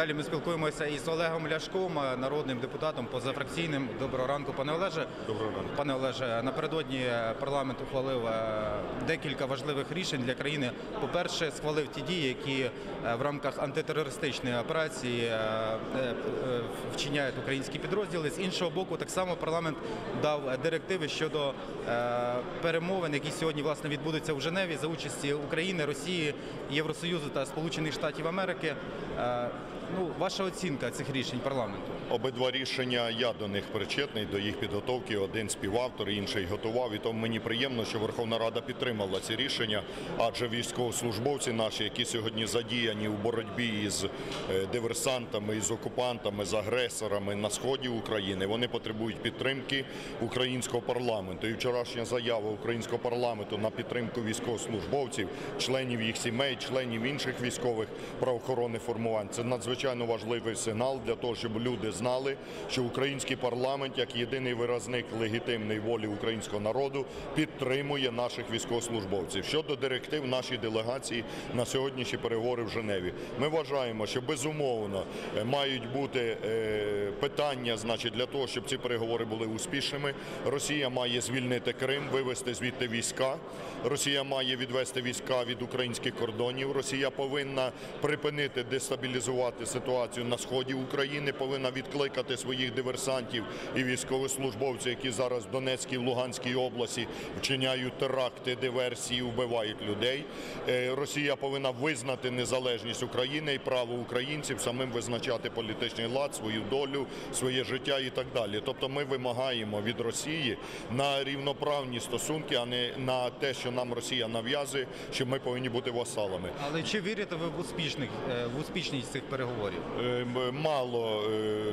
Далі ми спілкуємося із Олегом Ляшком, е, народним депутатом позафракційним. Доброго ранку, пане Олеже. Доброго ранку. Пане Олеже, напередодні е, парламент ухвалив е, декілька важливих рішень для країни. По-перше, схвалив ті дії, які в рамках антитерористичної операції вчиняють українські підрозділи. З іншого боку, так само парламент дав директиви щодо перемовин, які сьогодні власне відбудуться в Женеві за участі України, Росії, Євросоюзу та Сполучених Штатів Америки. Ну, ваша оцінка цих рішень парламенту. Обидва рішення я до них причетний, до їх підготовки. Один співавтор, інший готував. І тому мені приємно, що Верховна Рада підтримала ці рішення, адже військовослужбовці наші, які сьогодні задіяні у боротьбі із е, диверсантами, із окупантами, з агресорами на сході України, вони потребують підтримки українського парламенту. І вчорашня заява українського парламенту на підтримку військовослужбовців, членів їх сімей, членів інших військових правоохоронних формувань. Це надзвичайно важливий сигнал для того, щоб люди знали, що український парламент, як єдиний виразник легітимної волі українського народу, підтримує наших військовослужбовців. Щодо директив нашої делегації на сьогоднішні переговори в Женеві, ми вважаємо, що безумовно е, мають бути е, питання, значить, для того, щоб ці переговори були успішними. Росія має звільнити Крим, вивести звідти війська. Росія має відвести війська від українських кордонів. Росія повинна припинити дестабілізувати ситуацію на сході України, повинна відкликати своїх диверсантів і військовослужбовців, які зараз в Донецькій в Луганській області вчиняють теракти, диверсії, вбивають людей. Е, Росія повинна визнати незалежність України і право українців самим визначати політичний лад, свою долю, своє життя і так далі. Тобто ми вимагаємо від Росії на рівноправні стосунки, а не на те, що нам Росія нав'язує, що ми повинні бути васалами. Але чи вірите ви в успішних е, в успішність цих переговорів? Е, м- Мало, е,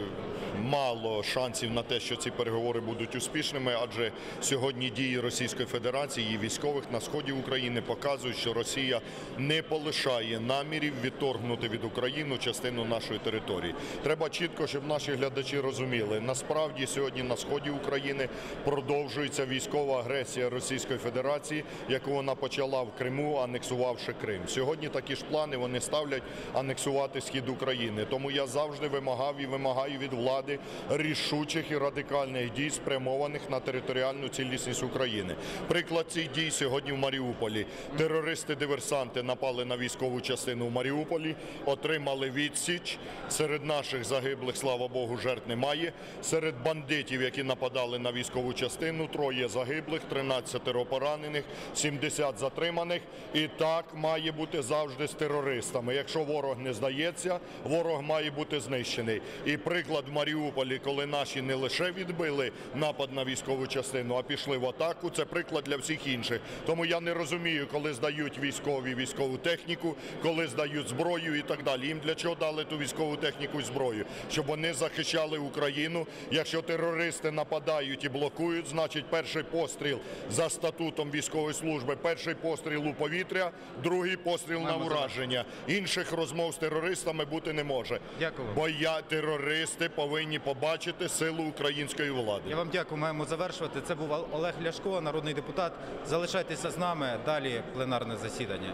мало шансів на те, що ці переговори будуть успішними, адже сьогодні дії Російської Федерації і військових на сході України показують, що Росія не полишає намірів відторгнути від України частину нашої території. Треба чітко, щоб наші глядачі розуміли, насправді сьогодні на сході України продовжується військова агресія Російської Федерації, яку вона почала в Криму, анексувавши Крим. Сьогодні такі ж плани вони ставлять анексувати схід України. Тому я завжди вимагав і вимагаю від влади рішучих і радикальних дій, спрямованих на територіальну цілісність України. Приклад цих дій сьогодні в Маріуполі. Терористи-диверсанти напали на військову частину в Маріуполі, отримали відсіч. Серед наших загиблих, слава Богу, жертв немає. Серед бандитів, які нападали на військову частину, троє загиблих, 13 поранених, 70 затриманих. І так має бути завжди з терористами. Якщо ворог не здається, ворог має бути знищений. І приклад в Маріуполі, коли наші не лише відбили напад на військову частину, а пішли в атаку, це приклад для всіх інших. Тому я не розумію, коли здають військові військову техніку, коли здають зброю і так далі. Їм для чого дали ту військову техніку і зброю? Щоб вони захищали Україну. Якщо терористи нападають і блокують, значить перший постріл за статутом військової служби, перший постріл у повітря, другий постріл на ураження. Інших розмов з терористами бути не може. Дякую. Бо я терористи повинні побачити силу української влади. Я вам дякую. Маємо завершувати. Це був Олег Ляшко, народний депутат. Залишайтеся з нами. Далі пленарне засідання.